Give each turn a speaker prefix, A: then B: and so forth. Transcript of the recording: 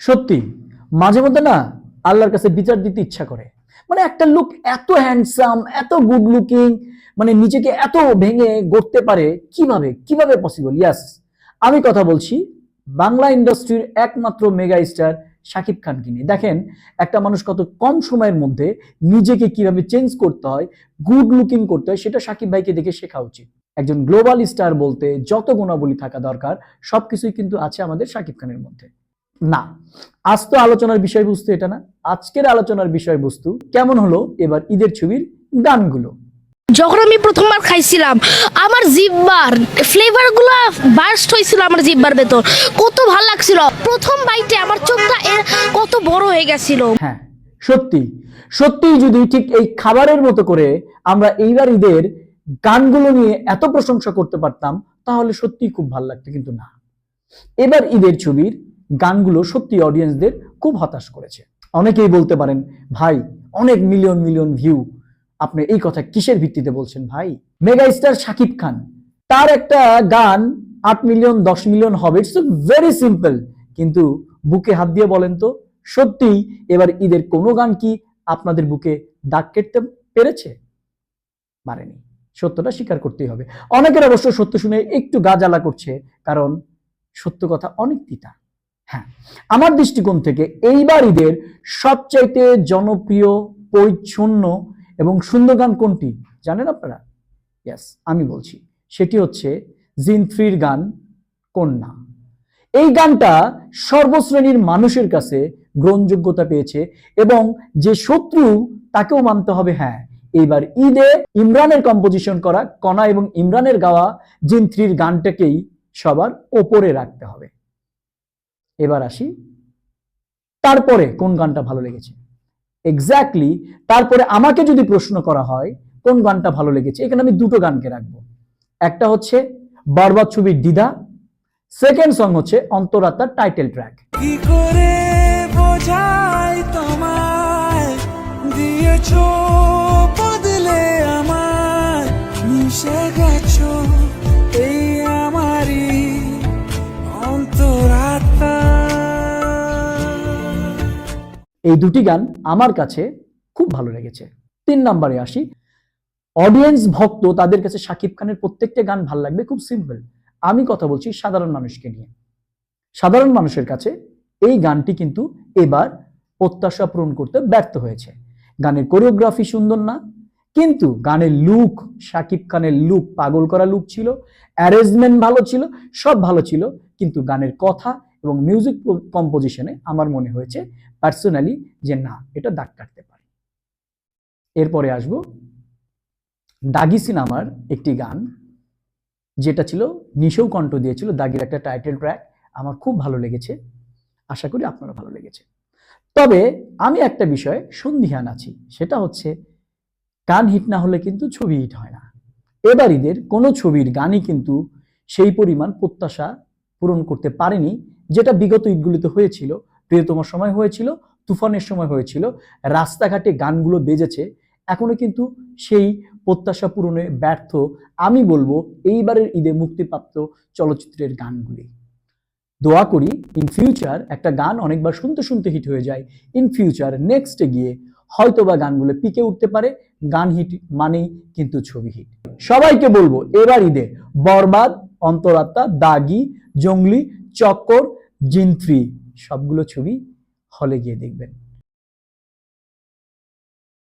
A: সত্যি, মাঝে মধ্যে না আল্লাহর কাছে বিচার দিতে ইচ্ছা করে। মানে একটা লুক এত হ্যান্ডসাম এত গুড লুকিং মানে নিজেকে এত ভেঙে গড়তে পারে কীভাবে? কীভাবে পসিবল ইয়াস আমি কথা বলছি বাংলা ইন্ডাস্ট্রির একমাত্র মেগা স্টার শাকিব খানকে নিয়ে। দেখেন, একটা মানুষ কত কম সময়ের মধ্যে নিজেকে কীভাবে চেঞ্জ করতে হয় গুড লুকিং করতে হয়, সেটা শাকিব ভাইকে দেখে শেখা উচিত। একজন গ্লোবাল স্টার বলতে যত গুণাবলী থাকা দরকার সবকিছুই কিন্তু আছে আমাদের শাকিব খানের মধ্যে। না আজ তো আলোচনার বিষয়বস্তু এটা না। আজকের আলোচনার বিষয়বস্তু কেমন হলো এবার ঈদের ছবির গানগুলো।
B: যখন আমি প্রথমবার খাইছিলাম আমার জিব্বার ফ্লেভারগুলো বার্স্ট হয়েছিল আমার জিব্বার ভেতর। কত ভালো লাগছিল। প্রথম বাইটে আমার চোখটা এর কত বড় হয়ে গেছিল।
A: হ্যাঁ সত্যি। সত্যি যদি ঠিক এই খাবারের মতো করে আমরা এইবার ঈদের গানগুলো নিয়ে এত প্রশংসা করতে পারতাম, তাহলে সত্যি খুব ভালো লাগতো, কিন্তু না। এবার ঈদের ছবির গানগুলো সত্যি অডিয়েন্সদের খুব হতাশ করেছে। অনেকেই বলতে পারেন, ভাই, অনেক মিলিয়ন মিলিয়ন ভিউ আপনি এই কথা কিসের ভিত্তিতে বলছেন, ভাই? মেগা স্টার শাকিব খান, তার একটা গান আট মিলিয়ন দশ মিলিয়ন হবে ইটস ভেরি সিম্পল কিন্তু বুকে হাত দিয়ে বলেন তো সত্যি এবার ঈদের কোনো গান কি আপনাদের বুকে দাগ কেটতে পেরেছে? পারেনি সত্যটা স্বীকার করতেই হবে। অনেকের অবশ্য সত্য শুনে একটু গা জ্বালা করছে, কারণ সত্য কথা অনেক তিতা। হ্যাঁ আমার দৃষ্টিকোণ থেকে এইবার ঈদের সবচাইতে জনপ্রিয়, পরিচ্ছন্ন এবং সুন্দর গান কোনটি? জানেন আপনারা? ইয়াস আমি বলছি। সেটি হচ্ছে জিন থ্রির গান কন্যা। এই গানটা সর্বশ্রেণীর মানুষের কাছে গ্রহণযোগ্যতা পেয়েছে এবং যে শত্রু তাকেও মানতে হবে হ্যাঁ এইবার ঈদে ইমরানের কম্পোজিশন করা, কণা এবং ইমরানের গাওয়া জিন থ্রির গানটাকেই সবার ওপরে রাখতে হবে। এবার আসি, তারপরে কোন গানটা ভালো লেগেছে? এক্স্যাক্টলি তারপরে আমাকে যদি প্রশ্ন করা হয়, কোন গানটা ভালো লেগেছে? এখানে আমি দুটো গানকে রাখব। একটা হচ্ছে বারবার ছবির দিদা সেকেন্ড সং হচ্ছে অন্তরাত্মার টাইটেল ট্র্যাক
C: কি করে বোঝাই তোমায়? দিয়েছ এই
A: দুটি গান আমার কাছে খুব ভালো লেগেছে। তিন নম্বরে আসি। অডিয়েন্স ভক্ত, তাদের কাছে শাকিব খানের প্রত্যেকটা গান ভালো লাগবে, খুব সিম্পল আমি কথা বলছি সাধারণ মানুষকে নিয়ে। সাধারণ মানুষের কাছে এই গানটি কিন্তু এবার প্রত্যাশা পূরণ করতে ব্যর্থ হয়েছে। গানের কোরিওগ্রাফি সুন্দর না, কিন্তু গানের লুক শাকিব খানের লুক পাগল করা লুক ছিল অ্যারেঞ্জমেন্ট ভালো ছিল, সব ভালো ছিল, কিন্তু গানের কথা এবং মিউজিক কম্পোজিশনে আমার মনে হয়েছে পার্সোনালি যে না, এটা দাগ কাটতে পারে। এরপরে আসব। দাগি সিনেমার একটি গান, যেটা ছিল নিশৌ কণ্ঠ দিয়েছিল দাগির একটা টাইটেল ট্র্যাক আমার খুব ভালো লেগেছে। আশা করি আপনারও ভালো লেগেছে। তবে আমি একটা বিষয়ে সন্দিহান আছি, সেটা হচ্ছে গান হিট না হলে কিন্তু ছবি হিট হয় না। এবার ঈদের কোনো ছবির গানই কিন্তু সেই পরিমাণ প্রত্যাশা পূরণ করতে পারেনি, যেটা বিগত ঈদগুলিতে হয়েছিল। প্রিয়তম সময় হয়েছিল, তুফানের সময় হয়েছিল, রাস্তাঘাটে গানগুলো বেজেছে, এখনও কিন্তু সেই প্রত্যাশা পূরণে ব্যর্থ। আমি বলব, এইবারের ঈদে মুক্তিপ্রাপ্ত চলচ্চিত্রের গানগুলি। দোয়া করি ইন ফিউচার একটা গান অনেকবার শুনতে শুনতে হিট হয়ে যায়। ইন ফিউচার নেক্সটে গিয়ে হয়তোবা গানগুলো পিকে উঠতে পারে, গান হিট মানেই কিন্তু ছবি হিট সবাইকে বলব, এবার ঈদে বরবাদ অন্তরাত্মা দাগি জঙ্গলি চক্কর জিন থ্রি সবগুলো ছবি হলে গিয়ে দেখবেন।